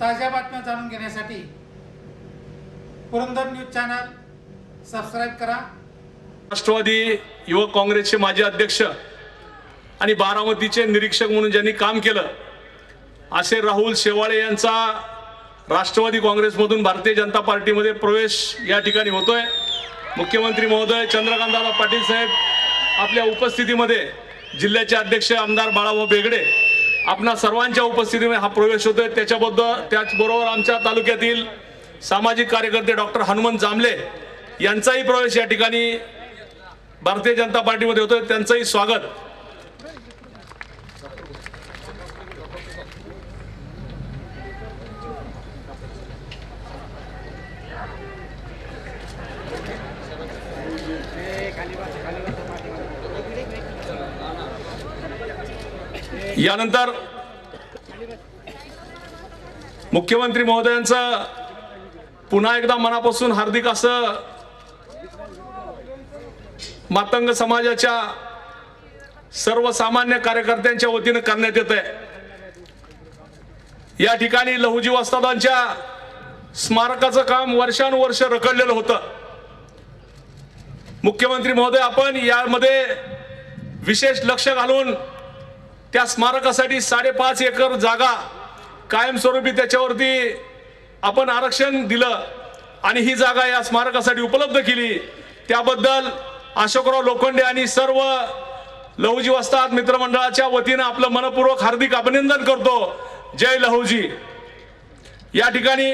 ताज्या बातम्या जाणून घेण्यासाठी पुरंदर न्यूज चॅनल सबस्क्राईब करा. राष्ट्रवादी युवक काँग्रेसचे माजी अध्यक्ष आणि बारामतीचे निरीक्षक म्हणून ज्यांनी काम केलं असे राहुल शेवाळे यांचा राष्ट्रवादी काँग्रेसमधून भारतीय जनता पार्टीमध्ये प्रवेश या ठिकाणी होतोय. मुख्यमंत्री महोदय चंद्रकांतदादा पाटील साहेब आपल्या उपस्थितीमध्ये जिल्ह्याचे अध्यक्ष आमदार बाळाभाऊ बेगडे आपणा सर्वांच्या उपस्थितीमध्ये हा प्रवेश होतोय. त्याच्याबद्दल त्याचबरोबर आमच्या तालुक्यातील सामाजिक कार्यकर्ते डॉक्टर हनुमंत जांभले यांचाही प्रवेश या ठिकाणी भारतीय जनता पार्टीमध्ये होतोय. त्यांचंही स्वागत. यानंतर मुख्यमंत्री महोदयांचं पुन्हा एकदा मनापासून हार्दिक असं मातंग समाजाच्या सर्वसामान्य कार्यकर्त्यांच्या वतीनं करण्यात येत आहे या ठिकाणी लहुजी वस्तादांच्या स्मारकाचं काम वर्षानुवर्ष रखडलेलं होतं. मुख्यमंत्री महोदय आपण यामध्ये विशेष लक्ष घालून त्या स्मारकासाठी साडेपाच एकर जागा कायमस्वरूपी त्याच्यावरती आपण आरक्षण दिलं आणि ही जागा या स्मारकासाठी उपलब्ध केली. त्याबद्दल अशोकराव लोखंडे आणि सर्व लहूजी वस्ताद मित्रमंडळाच्या वतीनं आपलं मनपूर्वक हार्दिक अभिनंदन करतो. जय लहूजी. या ठिकाणी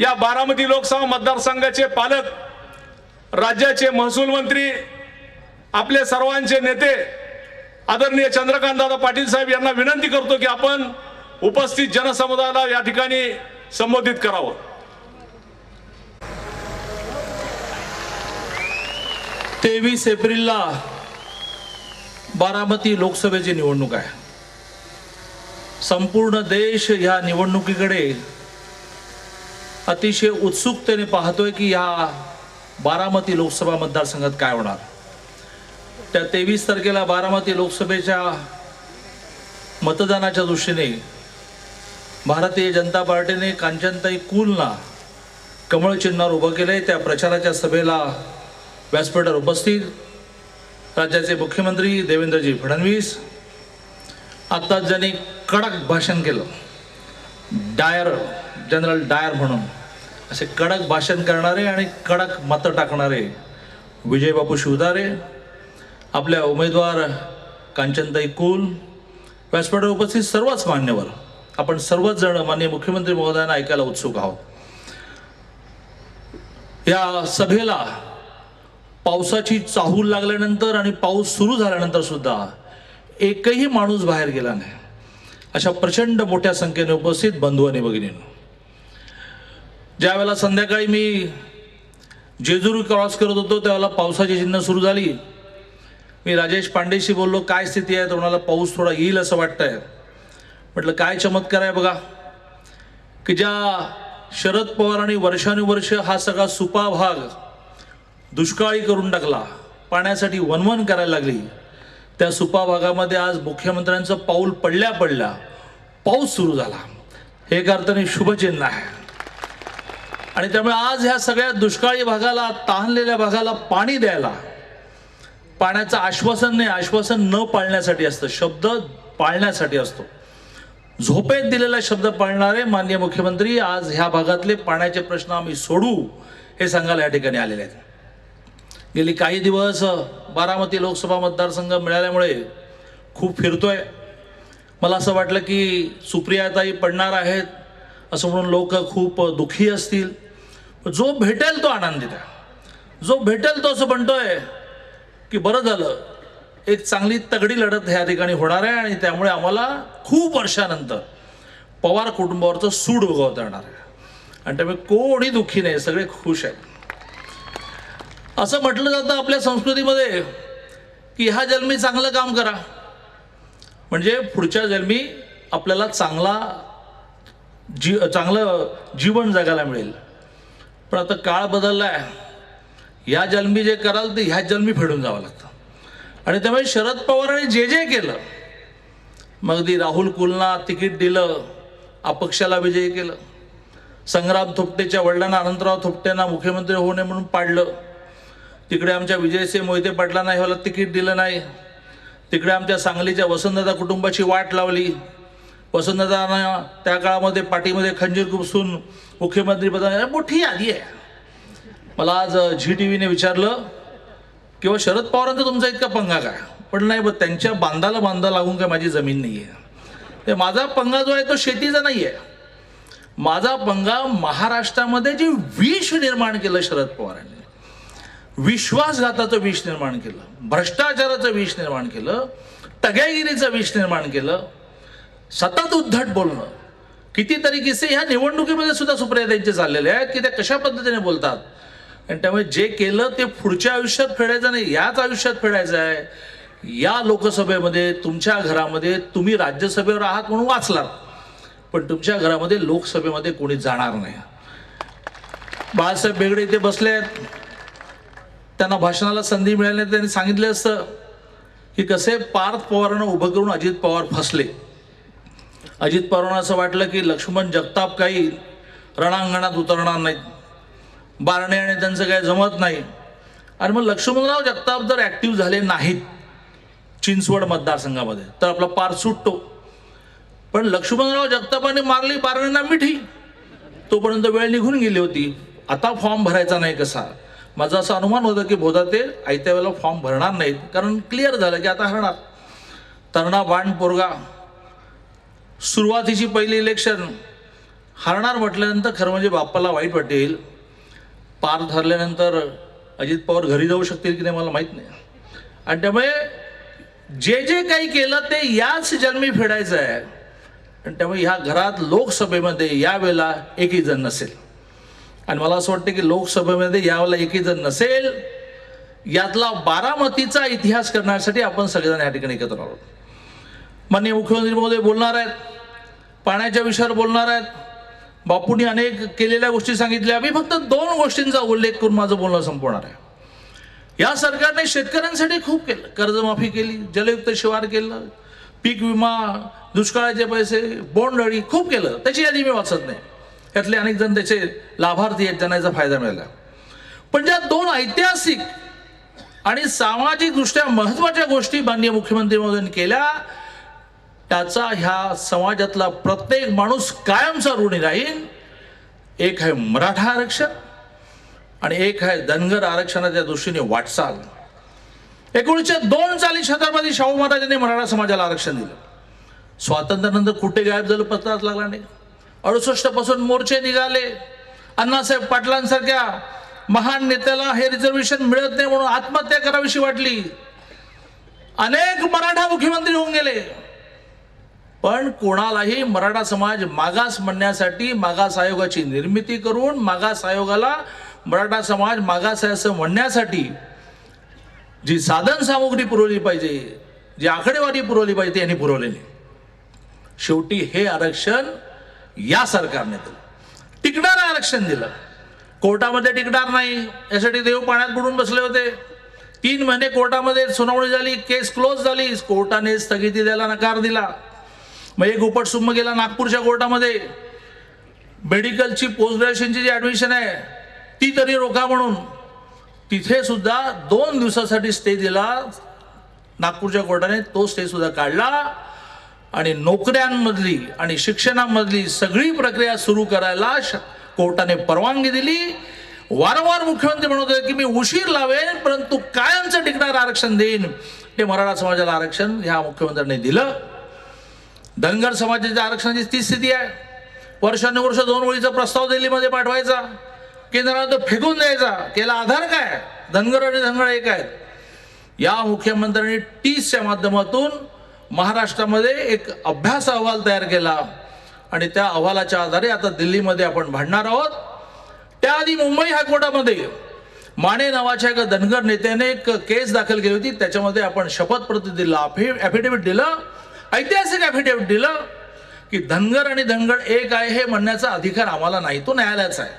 या बारामती लोकसभा मतदारसंघाचे पालक राज्याचे महसूल मंत्री आपले सर्वांचे नेते आदरणीय चंद्रकांत दादा पाटील साहेब यांना विनंती करतो की आपण उपस्थित जनसमुदायाला या ठिकाणी संबोधित करावं. तेवीस एप्रिलला बारामती लोकसभेची निवडणूक आहे. संपूर्ण देश या निवडणुकीकडे अतिशय उत्सुकतेने पाहतोय की या बारामती लोकसभा मतदारसंघात काय होणार. त्या तेवीस तारखेला बारामती लोकसभेच्या मतदानाच्या दृष्टीने भारतीय जनता पार्टीने कांचनताई कुलना कमळ चिन्हावर उभं केलंय. त्या प्रचाराच्या सभेला व्यासपीठावर उपस्थित राज्याचे मुख्यमंत्री देवेंद्रजी फडणवीस. आत्ताच ज्यांनी कडक भाषण केलं डायर जनरल डायर म्हणून असे कडक भाषण करणारे आणि कडक मतं टाकणारे विजयबापू शिवदारे आपल्या उमेदवार कांचनताई कुल व्यासपीठावर उपस्थित सर्वच मान्यवर. आपण सर्वच जण माननीय मुख्यमंत्री महोदयांना ऐकायला उत्सुक आहोत. या सभेला पावसाची चाहूल लागल्यानंतर आणि पाऊस सुरू झाल्यानंतर सुद्धा एकही माणूस बाहेर गेला नाही. अशा प्रचंड मोठ्या संख्येने उपस्थित बंधू आणि भगिनींनो. ज्यावेळेला संध्याकाळी मी जेजुरी क्रॉस करत होतो त्यावेळेला पावसाची चिन्ह सुरू झाली. मी राजेश पांडेशी बोललो काय स्थिती आहे? तर पाऊस थोडा येईल असं वाटतंय. म्हटलं काय चमत्कार आहे बघा. की ज्या शरद पवारांनी वर्षानुवर्ष हा सगळा सुपा भाग दुष्काळी करून टाकला पाण्यासाठी वनवन करायला लागली त्या सुपा भागामध्ये आज मुख्यमंत्र्यांचं पाऊल पडल्या पडल्या पाऊस सुरू झाला. हे एक अर्थाने शुभचिन्ह आहे. आणि त्यामुळे आज ह्या सगळ्या दुष्काळी भागाला तहानलेल्या भागाला पाणी द्यायला पाण्याचं आश्वासन नाही आश्वासन न पाळण्यासाठी असतं. शब्द पाळण्यासाठी असतो. झोपेत दिलेला शब्द पाळणारे माननीय मुख्यमंत्री आज ह्या भागातले पाण्याचे प्रश्न आम्ही सोडू हे सांगायला या ठिकाणी आलेले आहेत. गेली काही दिवस बारामती लोकसभा मतदारसंघ मिळाल्यामुळे खूप फिरतोय. मला असं वाटलं की सुप्रियाताई पडणार आहेत असं म्हणून लोक खूप दुःखी असतील. जो भेटेल तो आनंदित आहे. जो भेटेल तो असं म्हणतोय की बरं झालं एक चांगली तगडी लढत ह्या ठिकाणी होणार आहे आणि त्यामुळे आम्हाला खूप वर्षानंतर पवार कुटुंबावरचं सूड उगवता येणार आहे. आणि त्यामुळे कोणी दुःखी नाही सगळे खुश आहेत. असं म्हटलं जातं आपल्या संस्कृतीमध्ये की ह्या जन्मी चांगलं काम करा. म्हणजे पुढच्या जन्मी आपल्याला चांगला जी चांगलं जीवन जगायला मिळेल. पण आता काळ बदलला आहे या जन्मी जे कराल ते ह्या जन्मी फेडून जावं लागतं. आणि त्यामुळे शरद पवारांनी जे जे केलं मग ती राहुल कुलना तिकीट दिलं अपक्षाला विजयी केलं संग्राम थोपटेच्या वडिलांना अनंतराव थोपटेंना मुख्यमंत्री होऊ नये म्हणून पाडलं तिकडे आमच्या विजयसिंह मोहिते पाटलांना ह्याला तिकीट दिलं नाही तिकडे आमच्या सांगलीच्या वसंतदादा कुटुंबाची वाट लावली वसंतदादांना त्या काळामध्ये पाठीमध्ये खंजीर खुपसून मुख्यमंत्री पदा मोठी यादी आहे. मला आज झी टी व्हीने विचारलं किंवा शरद पवारांचा तुमचा इतका पंगा काय? पण नाही बघ त्यांच्या बांधाला बांधा लागून काय माझी जमीन नाही आहे ते माझा पंगा जो आहे तो शेतीचा नाही आहे माझा पंगा महाराष्ट्रामध्ये जे विष निर्माण केलं शरद पवारांनी. विश्वासघाताचं विष निर्माण केलं भ्रष्टाचाराचं विष निर्माण केलं टग्यागिरीचं विष निर्माण केलं सतत उद्धट बोलणं. कितीतरी किस्से ह्या निवडणुकीमध्ये सुद्धा सुप्रिया त्यांचे चाललेले आहेत की त्या कशा पद्धतीने बोलतात? आणि त्यामुळे जे केलं ते पुढच्या आयुष्यात फेडायचं नाही याच आयुष्यात फेडायचं आहे. या लोकसभेमध्ये तुमच्या घरामध्ये तुम्ही राज्यसभेवर आहात म्हणून वाचलात. पण तुमच्या घरामध्ये लोकसभेमध्ये कोणी जाणार नाही. बाळासाहेब बेगडे इथे बसले आहेत. त्यांना भाषणाला संधी मिळाली नाही, त्यांनी सांगितलं असतं की कसे पार्थ पवारांना उभं करून अजित पवार फसले. अजित पवारांना असं वाटलं की लक्ष्मण जगताप काही रणांगणात उतरणार नाहीत. बारणे आणि त्यांचं काही जमत नाही. आणि मग लक्ष्मणराव जगताप जर ॲक्टिव्ह झाले नाहीत चिंचवड मतदारसंघामध्ये तर आपला पार सुटतो. पण लक्ष्मणराव जगतापाने मारली बारणेंना मिठी. तोपर्यंत वेळ निघून गेली होती. आता फॉर्म भरायचा नाही कसा? माझं असं अनुमान होतं की बोधा ते आयत्या वेळेला फॉर्म भरणार नाहीत कारण क्लिअर झालं की आता हरणार. तरणा बाण पोरगा सुरुवातीची पहिली इलेक्शन हरणार म्हटल्यानंतर खरं म्हणजे बाप्पाला वाईट वाटेल. पार ठरल्यानंतर अजित पवार घरी जाऊ शकतील की नाही मला माहीत नाही. आणि त्यामुळे जे जे काही केलं ते याच जन्मी फेडायचं आहे. आणि त्यामुळे ह्या घरात लोकसभेमध्ये यावेळेला एकही जण नसेल. आणि मला असं वाटतं की लोकसभेमध्ये यावेळेला एकही जण नसेल यातला बारामतीचा इतिहास करण्यासाठी आपण सगळेजण या ठिकाणी एकत्र आहोत. माननीय मुख्यमंत्री महोदय बोलणार आहेत. पाण्याच्या विषयावर बोलणार आहेत. बापूंनी अनेक केलेल्या गोष्टी सांगितल्या. मी फक्त दोन गोष्टींचा उल्लेख करून माझं बोलणं संपवणार आहे. या सरकारने शेतकऱ्यांसाठी खूप केलं. कर्जमाफी केली जलयुक्त शिवार केलं पीक विमा दुष्काळाचे पैसे बोंडअळी खूप केलं. त्याची यादी मी वाचत नाही. त्यातले अनेक जण त्याचे लाभार्थी आहेत ज्यांना याचा फायदा मिळाला. पण ज्या दोन ऐतिहासिक आणि सामाजिकदृष्ट्या महत्त्वाच्या गोष्टी माननीय मुख्यमंत्री महोदयांनी केल्या त्याचा ह्या समाजातला प्रत्येक माणूस कायमचा ऋणी राहील. एक आहे मराठा आरक्षण आणि एक आहे धनगर आरक्षणाच्या दृष्टीने वाटचाल. एकोणीसशे दोन साली छत्रपती शाहू महाराजांनी मराठा समाजाला आरक्षण दिलं. स्वातंत्र्यानंतर कुठे गायब झालं पत्ताच लागला नाही अडुसष्टपासून मोर्चे निघाले. अण्णासाहेब पाटलांसारख्या महान नेत्याला हे रिझर्वेशन मिळत नाही म्हणून आत्महत्या करावीशी वाटली. अनेक मराठा मुख्यमंत्री होऊन गेले. पण कोणालाही मराठा समाज मागास म्हणण्यासाठी मागास आयोगाची निर्मिती करून मागास आयोगाला मराठा समाज मागास आहे असं म्हणण्यासाठी जी साधन सामुग्री पुरवली पाहिजे जी आकडेवारी पुरवली पाहिजे यांनी पुरवलेली. नाही शेवटी हे आरक्षण या सरकारने दिलं. टिकणारं आरक्षण दिलं. कोर्टामध्ये टिकणार नाही. यासाठी देव पाण्यात बुडून बसले होते. तीन महिने कोर्टामध्ये सुनावणी झाली केस क्लोज झाली. कोर्टाने स्थगिती द्यायला नकार दिला. मग एक उपटसुंभ गेला नागपूरच्या कोर्टामध्ये. मेडिकलची पोस्ट ग्रॅज्युएशनची जी ॲडमिशन आहे ती तरी रोखा म्हणून. तिथे सुद्धा दोन दिवसासाठी स्टे दिला नागपूरच्या कोर्टाने. तो स्टे सुद्धा काढला. आणि नोकऱ्यांमधली आणि शिक्षणामधली सगळी प्रक्रिया सुरू करायला श- कोर्टाने परवानगी दिली. वारंवार मुख्यमंत्री म्हणत होते की मी उशीर लावेन परंतु कायमचं टिकणारं आरक्षण देईन. ते मराठा समाजाला आरक्षण ह्या मुख्यमंत्र्यांनी दिलं. धनगर समाजाच्या आरक्षणाची ती स्थिती आहे. वर्षानुवर्ष दोन ओळीचा प्रस्ताव दिल्लीमध्ये पाठवायचा. केंद्राने तो फेकून द्यायचा. केला आधार काय? धनगर आणि धनगर एक आहेत. या मुख्यमंत्र्यांनी टीसच्या माध्यमातून महाराष्ट्रामध्ये एक अभ्यास अहवाल तयार केला. आणि त्या अहवालाच्या आधारे आता दिल्लीमध्ये आपण भांडणार आहोत. त्याआधी मुंबई हायकोर्टामध्ये माने नावाच्या एका धनगर नेत्याने एक केस दाखल केली होती. त्याच्यामध्ये आपण शपथप्रती दिला ॲफिडेव्हिट दिलं. ऐतिहासिक ॲफिडेव्हिट दिलं की धनगर आणि धनगड एक आहे हे म्हणण्याचा अधिकार आम्हाला नाही तो न्यायालयाचा आहे.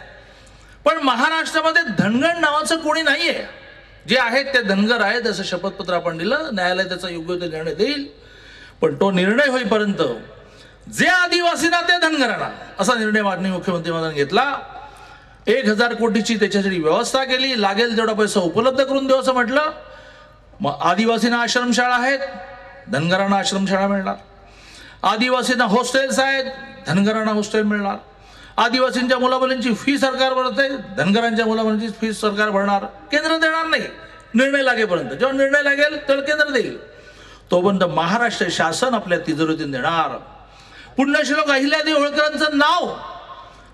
पण महाराष्ट्रामध्ये धनगड नावाचं कोणी नाही आहे जे आहेत ते धनगर आहेत असं शपथपत्र आपण दिलं न्यायालय त्याचा योग्य ते निर्णय देईल. पण तो निर्णय होईपर्यंत जे आदिवासींना ते धनगरांना असा निर्णय माननीय मुख्यमंत्री महोदयांनी घेतला. एक हजार कोटीची त्याच्यासाठी व्यवस्था केली लागेल तेवढा पैसा उपलब्ध करून देऊ असं म्हटलं. मग आदिवासींना आश्रमशाळा आहेत धनगरांना आश्रमशाळा मिळणार. आदिवासींना हॉस्टेल्स आहेत धनगरांना हॉस्टेल मिळणार. आदिवासींच्या मुलामुलींची फी सरकार भरत आहे धनगरांच्या मुलामुलींची फी सरकार भरणार. केंद्र देणार नाही. निर्णय लागेपर्यंत. जेव्हा निर्णय लागेल तेव्हा केंद्र देईल. तोपर्यंत महाराष्ट्र शासन आपल्या तिजोरीतून देणार. पुण्यश्लोक अहिल्यादेवी होळकरांचं नाव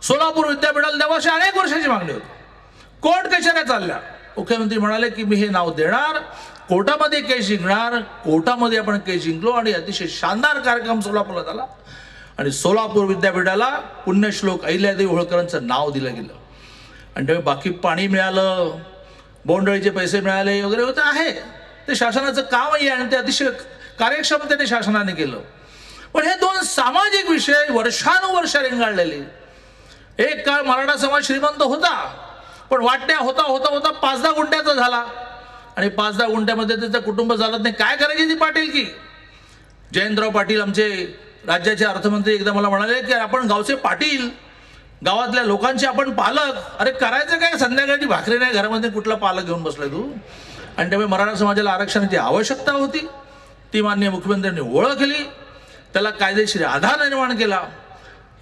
सोलापूर विद्यापीठाला देवाशी अनेक वर्षाची मागणी होती. कोर्ट कशाने चालल्या? मुख्यमंत्री म्हणाले की मी हे नाव देणार. कोर्टामध्ये केस जिंकणार कोर्टामध्ये आपण केस जिंकलो आणि अतिशय शानदार कार्यक्रम सोलापूरला झाला. आणि सोलापूर विद्यापीठाला पुण्यश्लोक अहिल्यादेवी होळकरांचं नाव दिलं गेलं. आणि त्यामुळे बाकी पाणी मिळालं बोंडळीचे पैसे मिळाले वगैरे होतं आहे. ते शासनाचं कामही आहे आणि ते अतिशय कार्यक्षमतेने शासनाने केलं. पण हे दोन सामाजिक विषय वर्षानुवर्ष रेंगाळलेले. एक काळ मराठा समाज श्रीमंत होता पण वाटण्या होता होता होता पाच दहा गुंठ्याचा झाला. आणि पाच दहा गुंठ्यामध्ये त्याचं कुटुंब चालत नाही. काय करायची ती पाटील की? जयंतराव पाटील आमचे राज्याचे अर्थमंत्री एकदा मला म्हणाले की आपण गावचे पाटील गावातल्या लोकांचे आपण पालक. अरे करायचं काय? संध्याकाळची भाकरी नाही घरामध्ये कुठला पालक घेऊन बसलाय तू? आणि त्यामुळे मराठा समाजाला आरक्षणाची आवश्यकता होती. ती माननीय मुख्यमंत्र्यांनी ओळखली त्याला कायदेशीर आधार निर्माण केला.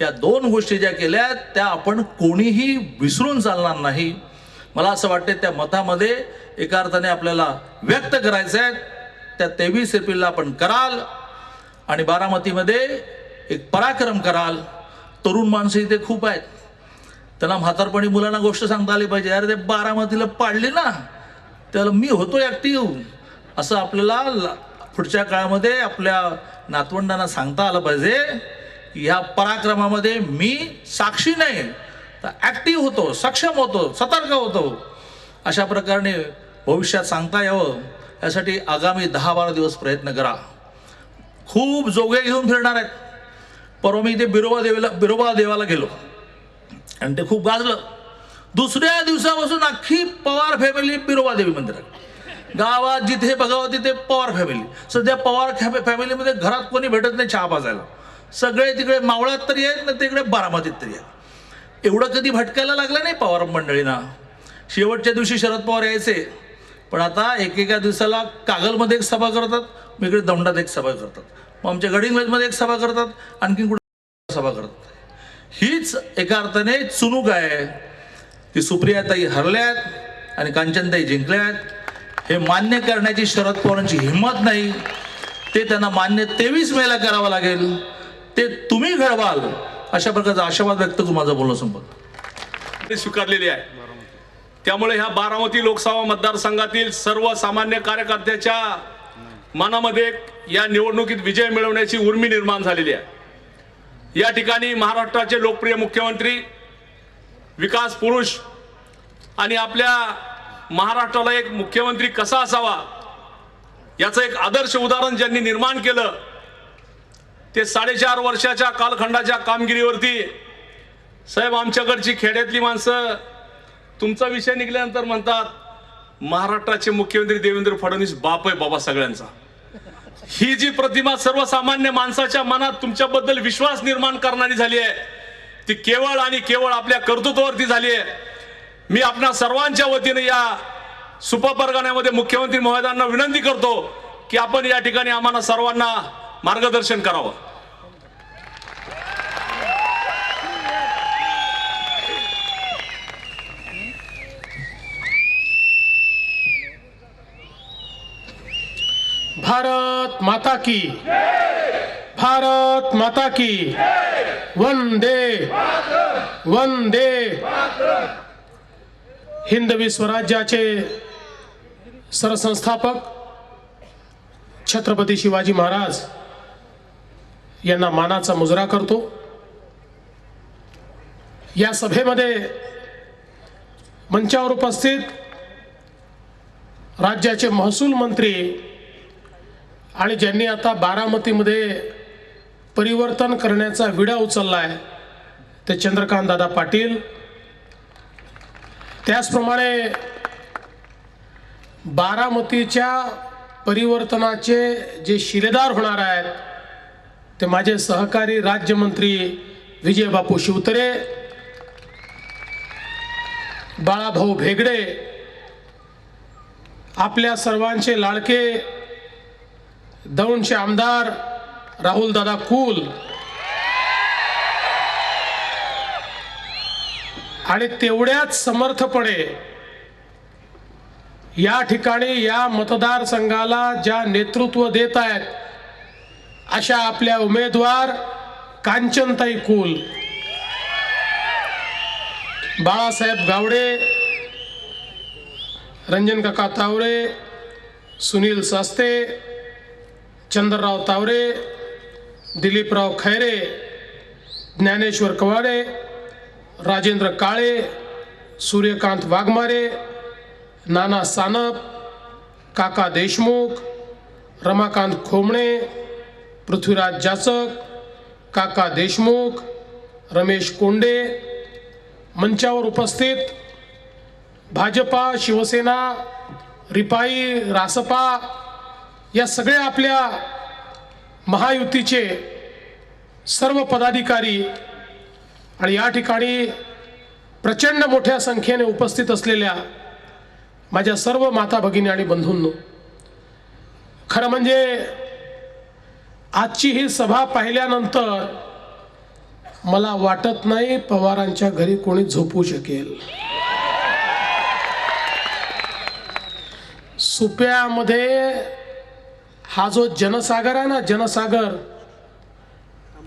या दोन गोष्टी ज्या केल्या त्या आपण कोणीही विसरून चालणार नाही. मला असं वाटते त्या मतामध्ये एका अर्थाने आपल्याला व्यक्त करायचं आहे. त्या तेवीस एप्रिलला आपण कराल आणि बारामतीमध्ये एक पराक्रम कराल. तरुण माणसं इथे खूप आहेत. त्यांना म्हातारपणी मुलांना गोष्ट सांगता आली पाहिजे. अरे ते बारामतीला पाडली ना. त्याला मी होतो ॲक्टिव्ह असं आपल्याला ला- पुढच्या काळामध्ये आपल्या नातवंडांना सांगता आलं पाहिजे की ह्या पराक्रमामध्ये मी साक्षी नाही. तर ॲक्टिव्ह होतो सक्षम होतो सतर्क होतो. अशा प्रकारे भविष्यात सांगता यावं यासाठी आगामी दहा बारा दिवस प्रयत्न करा. खूप जोगे घेऊन फिरणार आहेत. परवा मी इथे बिरोबा देवीला बिरोबा देवाला गेलो. आणि ते खूप गाजलं. दुसऱ्या दिवसापासून अख्खी पवार फॅमिली बिरोबा देवी मंदिरात. गावात जिथे बघावं तिथे पवार फॅमिली सध्या पवार फॅ- फॅमिलीमध्ये घरात कोणी भेटत नाही चहा पाजायला. सगळे तिकडे मावळात तरी आहेत ना तिकडे बारामतीत तरी आहेत. एवढं कधी भटकायला लागलं नाही पवार मंडळींना. शेवटच्या दिवशी शरद पवार यायचे. पण आता एकेका दिवसाला कागलमध्ये एक सभा करतात मग इकडे दौंडात एक सभा करतात. मग आमच्या गडिंगलजमध्ये एक सभा करतात आणखी कुठे सभा करतात. हीच एका अर्थाने चुनूक आहे. की सुप्रियाताई हरल्यात आणि कांचनताई जिंकल्यात. हे मान्य करण्याची शरद पवारांची हिंमत नाही. ते त्यांना मान्य तेवीस मेला करावं लागेल. ते तुम्ही घडवाल. अशा प्रकारचा आशावाद व्यक्त करून माझं बोलणं संपत ते स्वीकारलेली आहे. त्यामुळे ह्या बारामती लोकसभा मतदारसंघातील सर्वसामान्य कार्यकर्त्याच्या मनामध्ये या निवडणुकीत विजय मिळवण्याची उर्मी निर्माण झालेली आहे. या ठिकाणी महाराष्ट्राचे लोकप्रिय मुख्यमंत्री विकास पुरुष आणि आपल्या महाराष्ट्राला एक मुख्यमंत्री कसा असावा याचं एक आदर्श उदाहरण ज्यांनी निर्माण केलं ते साडेचार वर्षाच्या कालखंडाच्या कामगिरीवरती साहेब आमच्याकडची खेड्यातली माणसं तुमचा विषय निघाल्यानंतर म्हणतात महाराष्ट्राचे मुख्यमंत्री देवेंद्र फडणवीस बाप आहे बाबा सगळ्यांचा. ही जी प्रतिमा सर्वसामान्य माणसाच्या मनात तुमच्याबद्दल विश्वास निर्माण करणारी झाली आहे ती केवळ आणि केवळ आपल्या कर्तृत्वावरती झाली आहे. मी आपल्या सर्वांच्या वतीने या सुपापरगाण्यामध्ये मुख्यमंत्री महोदयांना विनंती करतो की आपण या ठिकाणी आम्हाला सर्वांना मार्गदर्शन करावं. भारत माता की। भारत माता की। वंदे। वंदे। हिंदवी स्वराज्याचे सरसंस्थापक छत्रपती शिवाजी महाराज यांना मानाचा मुजरा करतो. या सभेमध्ये मंचावर उपस्थित राज्याचे महसूल मंत्री आणि ज्यांनी आता बारामतीमध्ये परिवर्तन करण्याचा विडा उचलला आहे ते चंद्रकांत दादा पाटील. त्याचप्रमाणे बारामतीच्या परिवर्तनाचे जे शिलेदार होणार आहेत ते माझे सहकारी राज्यमंत्री विजय बापू शिवतरे बाळाभाऊ भेगडे आपल्या सर्वांचे लाडके दौंडचे आमदार राहुल दादा कुल आणि तेवढ्याच समर्थपणे या ठिकाणी या मतदारसंघाला ज्या नेतृत्व देत आहेत अशा आपल्या उमेदवार कांचनताई कुल. बाळासाहेब गावडे रंजन काका तावरे सुनील सास्ते चंद्रराव तावरे दिलीपराव खैरे ज्ञानेश्वर कवाडे राजेंद्र काळे सूर्यकांत वाघमारे नाना सानप काका देशमुख रमाकांत खोमणे पृथ्वीराज जाचक काका देशमुख रमेश कोंडे मंचावर उपस्थित भाजपा शिवसेना रिपाई रासपा या सगळ्या आपल्या महायुतीचे सर्व पदाधिकारी आणि या ठिकाणी प्रचंड मोठ्या संख्येने उपस्थित असलेल्या माझ्या सर्व माता भगिनी आणि बंधूंनो खरं म्हणजे आजची ही सभा पाहिल्यानंतर मला वाटत नाही पवारांच्या घरी कोणी झोपू शकेल. सुप्यामध्ये हा जो जनसागर आहे ना जनसागर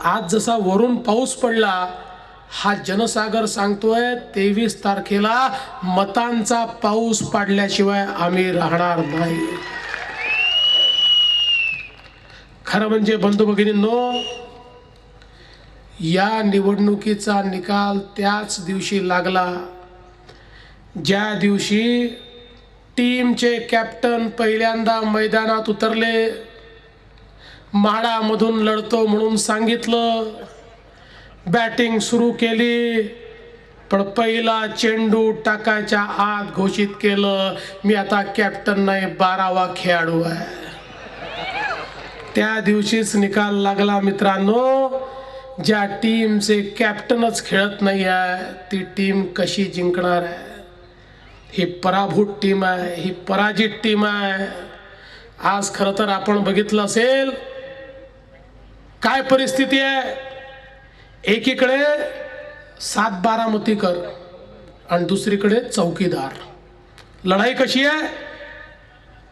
आज जसा वरून पाऊस पडला हा जनसागर सांगतोय तेवीस तारखेला मतांचा पाऊस पाडल्याशिवाय आम्ही राहणार नाही. खरं म्हणजे बंधू भगिनींनो या निवडणुकीचा निकाल त्याच दिवशी लागला ज्या दिवशी टीमचे कॅप्टन पहिल्यांदा मैदानात उतरले म्हाडामधून लढतो म्हणून सांगितलं बॅटिंग सुरू केली पण पहिला चेंडू टाकायच्या आत घोषित केलं मी आता कॅप्टन नाही बारावा खेळाडू आहे. त्या दिवशीच निकाल लागला मित्रांनो. ज्या टीमचे कॅप्टनच खेळत नाही आहे ती टीम कशी जिंकणार आहे? ही पराभूत टीम आहे ही पराजित टीम आहे. आज खरं तर आपण बघितलं असेल काय परिस्थिती आहे? एकीकडे सात बारामतीकर आणि दुसरीकडे चौकीदार. लढाई कशी आहे?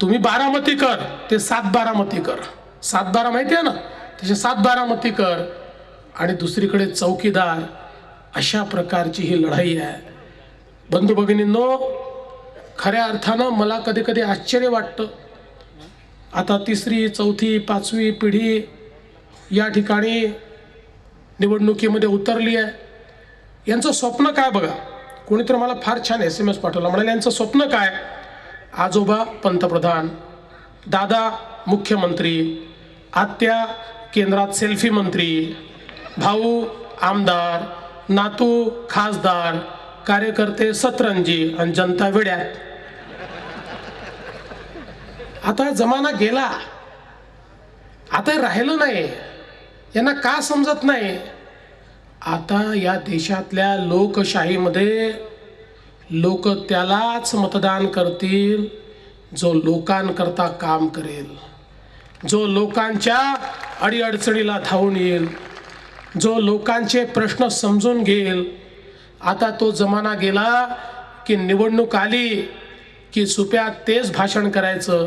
तुम्ही बारामती कर ते सात बारामती कर सात बारा माहिती आहे ना? त्याचे सात बारामती कर. आणि दुसरीकडे चौकीदार अशा प्रकारची ही लढाई आहे. बंधू भगिनींनो खऱ्या अर्थानं मला कधी कधी आश्चर्य वाटतं. आता तिसरी चौथी पाचवी पिढी या ठिकाणी निवडणुकीमध्ये उतरली आहे. यांचं स्वप्न काय बघा? कोणीतरी मला फार छान एस एम एस पाठवला. म्हणाले यांचं स्वप्न काय? आजोबा पंतप्रधान दादा मुख्यमंत्री आत्या केंद्रात सेल्फी मंत्री भाऊ आमदार नातू खासदार कार्यकर्ते सतरंजी आणि जनता वेड्यात. आता जमाना गेला. आता राहिलं नाही. यांना का समजत नाही? आता या देशातल्या लोकशाहीमध्ये लोक त्यालाच मतदान करतील जो लोकांकरता काम करेल. जो लोकांच्या अडीअडचणीला धावून येईल जो लोकांचे प्रश्न समजून घेईल आता तो जमाना गेला की निवडणूक आली की सुप्यात तेच भाषण करायचं.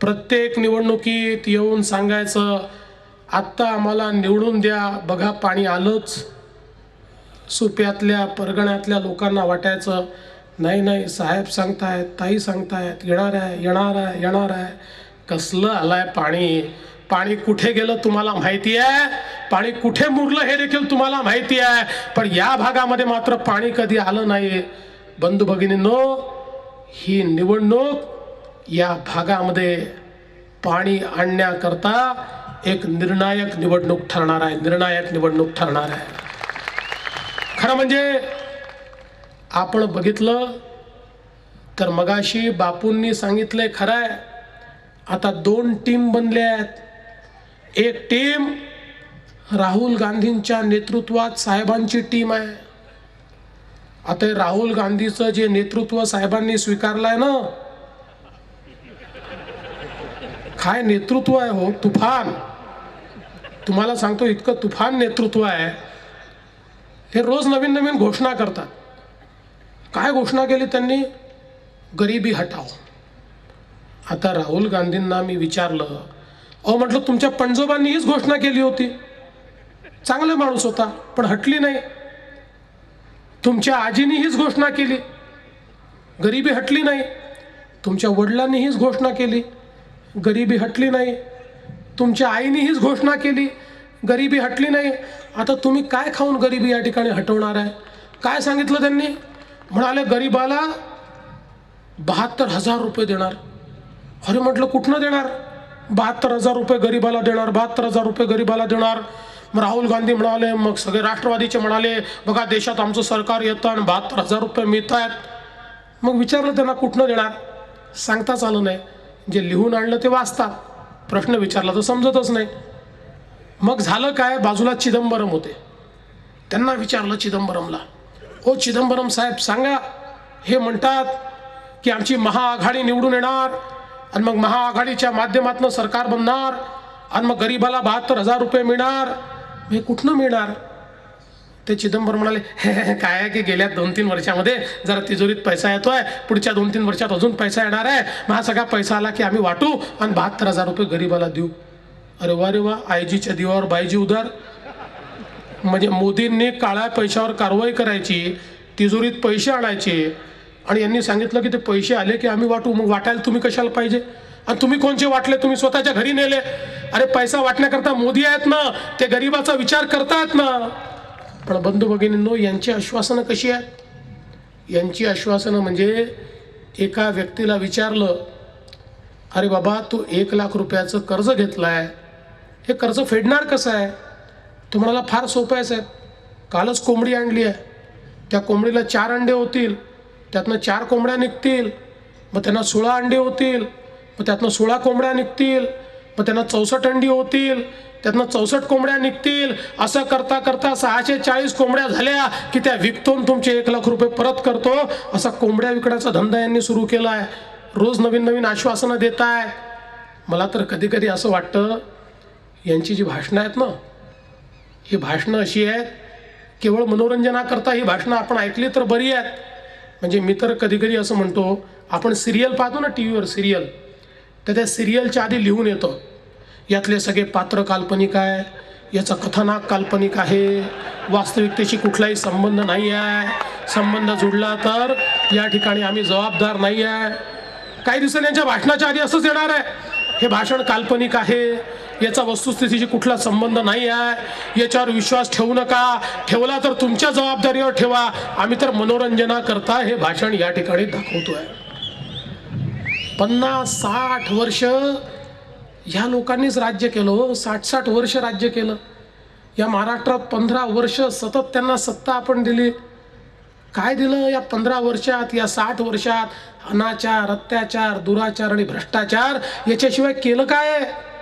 प्रत्येक निवडणुकीत येऊन सांगायचं आत्ता आम्हाला निवडून द्या बघा पाणी आलंच. सुप्यातल्या परगण्यातल्या लोकांना वाटायचं नाही नाही साहेब सांगतायत ताई सांगतायत येणार आहे येणार आहे येणार आहे. कसलं आलाय पाणी? पाणी कुठे गेलं तुम्हाला माहिती आहे पाणी कुठे मुरलं हे देखील तुम्हाला माहिती आहे पण या भागामध्ये मात्र पाणी कधी आलं नाही. बंधू भगिनींनो ही निवडणूक या भागामध्ये पाणी आणण्याकरता एक निर्णायक निवडणूक ठरणार आहे. निर्णायक निवडणूक ठरणार आहे. खरं म्हणजे आपण बघितलं तर मगाशी बापूंनी सांगितलंय खरं आहे आता दोन टीम बनल्या आहेत. एक टीम राहुल गांधींच्या नेतृत्वात साहेबांची टीम आहे. आता राहुल गांधीचं जे नेतृत्व साहेबांनी स्वीकारलं आहे ना काय नेतृत्व आहे हो? तुफान. तुम्हाला सांगतो इतकं तुफान नेतृत्व आहे. हे रोज नवीन नवीन घोषणा करतात. काय घोषणा केली त्यांनी? गरिबी हटाव आता राहुल गांधींना मी विचारलं अहो म्हटलं तुमच्या पणजोबांनी हीच घोषणा केली होती. चांगला माणूस होता पण हटली नाही. तुमच्या आजीनी हीच घोषणा केली. गरिबी हटली नाही. तुमच्या वडिलांनी हीच घोषणा केली. गरिबी हटली नाही. तुमच्या आईने हीच घोषणा केली. गरिबी हटली नाही. आता तुम्ही काय खाऊन गरिबी या ठिकाणी हटवणार आहे? काय सांगितलं त्यांनी? म्हणाले गरिबाला बहात्तर हजार रुपये देणार. अरे म्हटलं कुठनं देणार? बहात्तर हजार रुपये गरिबाला देणार बहात्तर हजार रुपये गरिबाला देणार. मग राहुल गांधी म्हणाले मग सगळे राष्ट्रवादीचे म्हणाले बघा देशात आमचं सरकार येतं आणि बहात्तर हजार रुपये मिळत आहेत मग विचारलं त्यांना कुठनं देणार? सांगताच आलं नाही. जे लिहून आणलं ते वाचतात प्रश्न विचारला तर समजतच नाही. मग झालं काय? बाजूला चिदंबरम होते. त्यांना विचारलं चिदंबरमला ओ चिदंबरम साहेब सांगा हे म्हणतात की आमची महाआघाडी निवडून येणार आणि मग महाआघाडीच्या माध्यमातून सरकार बनणार आणि मग गरिबाला बहात्तर हजार रुपये मिळणार. हे कुठनं मिळणार? ते चिदंबरम म्हणाले "हे, काय आहे की गेल्या दोन तीन वर्षामध्ये जरा तिजोरीत पैसा येतोय पुढच्या दोन तीन वर्षात अजून पैसा येणार आहे. मग हा सगळा पैसा आला की आम्ही वाटू आणि बहात्तर हजार रुपये गरिबाला देऊ. अरे वा रे वा आयजीच्या दिवावर बायजी उधार म्हणजे मोदींनी काळ्या पैशावर कारवाई करायची तिजोरीत पैसे आणायचे आणि यांनी सांगितलं की ते पैसे आले की आम्ही वाटू मग वाटायला तुम्ही कशाला पाहिजे? आणि तुम्ही कोणचे वाटले? तुम्ही स्वतःच्या घरी नेले. अरे पैसा वाटण्याकरता मोदी आहेत ना ते गरिबाचा विचार करतायत ना. पण बंधू भगिनींनो यांची आश्वासनं कशी आहेत? यांची आश्वासनं म्हणजे एका व्यक्तीला विचारलं अरे बाबा तू एक लाख रुपयाचं कर्ज घेतलं आहे हे कर्ज फेडणार कसं आहे? तुम्हाला फार सोपं आहे साहेब. कालच कोंबडी आणली आहे. त्या कोंबडीला चार अंडे होतील. त्यातनं चार कोंबड्या निघतील मग त्यांना सोळा अंडे होतील मग त्यातनं सोळा कोंबड्या निघतील मग त्यांना चौसष्ट अंडी होतील त्यातनं चौसष्ट कोंबड्या निघतील. असं करता करता सहाशे चाळीस कोंबड्या झाल्या की त्या विकतून तुमचे एक लाख रुपये परत करतो. असा कोंबड्या विकण्याचा धंदा यांनी सुरू केला आहे रोज नवीन नवीन आश्वासनं देत आहे मला तर कधी कधी असं वाटतं यांची जी भाषणं आहेत ना ही भाषणं अशी आहेत केवळ मनोरंजनाकरता ही भाषणं आपण ऐकली तर बरी आहेत. म्हणजे मी तर कधीकधी असं म्हणतो आपण सिरियल पाहतो ना टी व्हीवर सिरियल तर त्या सिरियलच्या आधी लिहून येतं. यातले सगळे पात्र काल्पनिक आहे याचं कथानाक काल्पनिक आहे वास्तविकतेशी कुठलाही संबंध नाही आहे संबंध जुडला तर या ठिकाणी आम्ही जबाबदार नाही आहे. काही दिवसांनी यांच्या भाषणाच्या आधी असंच येणार आहे. हे भाषण काल्पनिक आहे याचा वस्तुस्थितीशी कुठला संबंध नाही आहे. याच्यावर विश्वास ठेवू नका. ठेवला तर तुमच्या जबाबदारीवर ठेवा. आम्ही तर मनोरंजनाकरता हे भाषण या ठिकाणी दाखवतोय. पन्नास साठ वर्ष ह्या लोकांनीच राज्य केलं हो. साठ साठ वर्ष राज्य केलं. या महाराष्ट्रात पंधरा वर्ष सतत त्यांना सत्ता आपण दिली. काय दिलं या पंधरा वर्षात या साठ वर्षात? अनाचार अत्याचार दुराचार आणि भ्रष्टाचार याच्याशिवाय केलं काय? आहे?